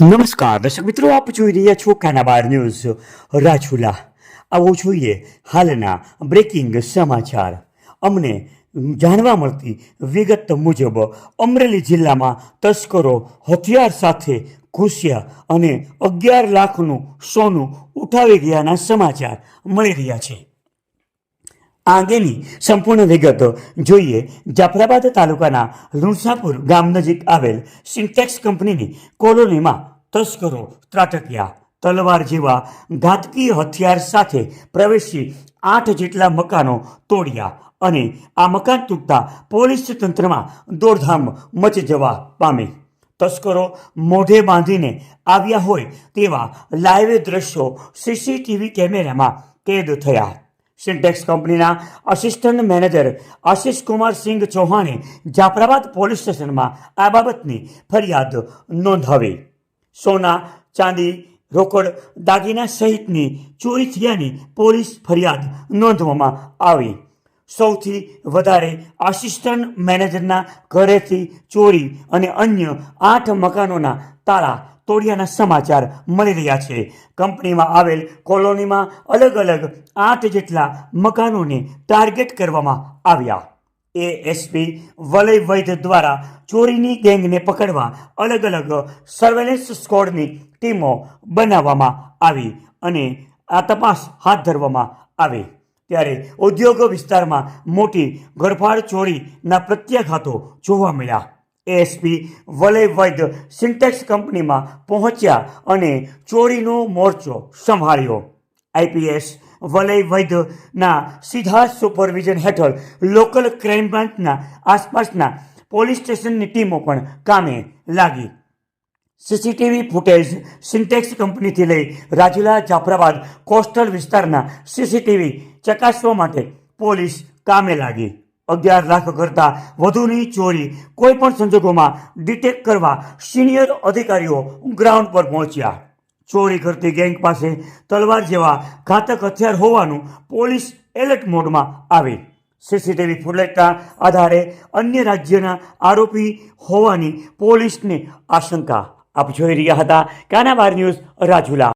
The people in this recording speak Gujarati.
નમસ્કાર, દર્શક મિત્રો, આપ જોઈ રહ્યા છો કાનાબાર ન્યૂઝ. રાજુલા, આવો જોઈએ હાલના બ્રેકિંગ સમાચાર. અમને જાણવા મળતી વિગત મુજબ અમરેલી જિલ્લામાં તસ્કરો હથિયાર સાથે ઘૂસ્યા અને અગિયાર લાખનું સોનું ઉઠાવી ગયાના સમાચાર મળી રહ્યા છે. આ અંગેની સંપૂર્ણ વિગતો જોઈએ. જાફરાબાદ તાલુકાના લુણસાપુર ગામ નજીક આવેલ સિન્ટેક્સ કંપનીની કોલોનીમાં તસ્કરો, ત્રાટક્યા, તલવાર જેવા ઘાતકી હથિયાર સાથે પ્રવેશી આઠ જેટલા મકાનો તોડ્યા અને આ મકાન તૂટતા પોલીસ તંત્રમાં દોડધામ મચી જવા પામી. તસ્કરો મોઢે બાંધીને આવ્યા હોય તેવા લાઈવ દ્રશ્યો સીસીટીવી કેમેરામાં કેદ થયા. સિન્ટેક્સ કંપનીના અસિસ્ટન્ટ મેનેજર આશિષ કુમાર સિંઘ ચૌહાણે જાફરાબાદ પોલીસ સ્ટેશનમાં આ બાબતની ફરિયાદ નોંધાવી. સોના, ચાંદી, રોકડ, દાગીના સહિતની ચોરી થયાની પોલીસ ફરિયાદ નોંધવામાં આવી. સૌથી વધારે આસિસ્ટન્ટ મેનેજરના ઘરેથી ચોરી અને અન્ય આઠ મકાનોના તાળા તોડ્યાના સમાચાર મળી રહ્યા છે. કંપનીમાં આવેલ કોલોનીમાં અલગ અલગ આઠ જેટલા મકાનોને ટાર્ગેટ કરવામાં આવ્યા. એએસપી વલય વૈદ્ય દ્વારા ચોરીની ગેંગને પકડવા અલગ અલગ સર્વેલન્સ સ્કોડની ટીમો બનાવવામાં આવી અને આ તપાસ હાથ ધરવામાં આવી. ત્યારે ઉદ્યોગ વિસ્તારમાં મોટી ગરફાડ ચોરીના પ્રત્યાઘાતો જોવા મળ્યા. એએસપી વલય સિન્ટેક્સ કંપનીમાં પહોંચ્યા અને ચોરીનો મોરચો સંભાળ્યો. આઈપીએસ વલય વૈદ્યના સીધા સુપરવિઝન હેઠળ લોકલ ક્રાઇમ બ્રાન્ચના આસપાસના પોલીસ સ્ટેશનની ટીમો પણ કામે લાગી. સીસીટીવી ફૂટેજ સિન્ટેક્સ કંપનીથી લઈ રાજુલા જાફરાબાદ કોસ્ટલ વિસ્તારના સીસીટીવી ચકાસવા માટે પોલીસ કામે લાગી. અગિયાર લાખ કરતાં વધુની ચોરી કોઈ પણ સંજોગોમાં ડિટેક્ટ કરવા સિનિયર અધિકારીઓ ગ્રાઉન્ડ પર પહોંચ્યા. ચોરી કરતી ગેંગ પાસે તલવાર જેવા ઘાતક હથિયાર હોવાનું પોલીસ એલર્ટ મોડમાં આવી. સીસીટીવી ફૂટેજના આધારે અન્ય રાજ્યના આરોપી હોવાની પોલીસને આશંકા. આપ જોઈ રહ્યા હતા, કાનાબાર ન્યૂઝ રાજુલા.